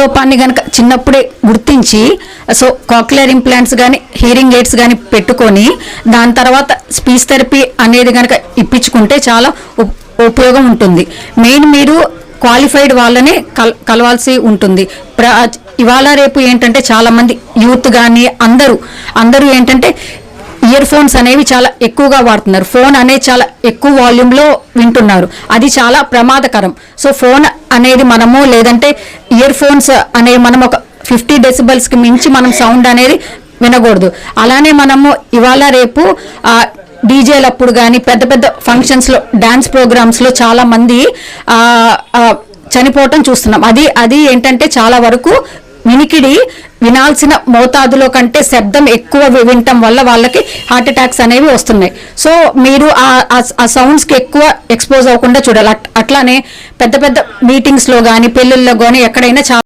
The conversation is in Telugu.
లోపాన్ని కనుక చిన్నప్పుడే గుర్తించి సో కాక్లియర్ ఇంప్లాంట్స్ కానీ హీరింగ్ ఎయిడ్స్ కానీ పెట్టుకొని దాని తర్వాత స్పీచ్ థెరపీ అనేది కనుక ఇప్పించుకుంటే చాలా ఉపయోగం ఉంటుంది. మెయిన్ మీరు క్వాలిఫైడ్ వాళ్ళనే కల్ కలవాల్సి ఉంటుంది. ప్ర ఇవాళ రేపు ఏంటంటే చాలామంది యూత్ కానీ అందరూ అందరూ ఏంటంటే ఇయర్ ఫోన్స్ అనేవి చాలా ఎక్కువగా వాడుతున్నారు. ఫోన్ అనేది చాలా ఎక్కువ వాల్యూమ్లో వింటున్నారు. అది చాలా ప్రమాదకరం. సో ఫోన్ అనేది మనము లేదంటే ఇయర్ ఫోన్స్ అనేవి మనం ఒక ఫిఫ్టీ డెసిబల్స్కి మించి మనం సౌండ్ అనేది వినకూడదు. అలానే మనము ఇవాళ రేపు డీజేలు అప్పుడు కానీ పెద్ద పెద్ద ఫంక్షన్స్లో డ్యాన్స్ ప్రోగ్రామ్స్లో చాలా మంది చనిపోవటం చూస్తున్నాం. అది అది ఏంటంటే చాలా వరకు వినికిడి వినాల్సిన మోతాదులో కంటే శబ్దం ఎక్కువ వినటం వల్ల వాళ్ళకి హార్ట్ అటాక్స్ అనేవి వస్తున్నాయి. సో మీరు ఆ- సౌండ్స్కి ఎక్కువ ఎక్స్పోజ్ అవ్వకుండా చూడాలి. అట్లానే పెద్ద పెద్ద మీటింగ్స్లో కానీ పెళ్ళిళ్ళలో కానీ ఎక్కడైనా చాలా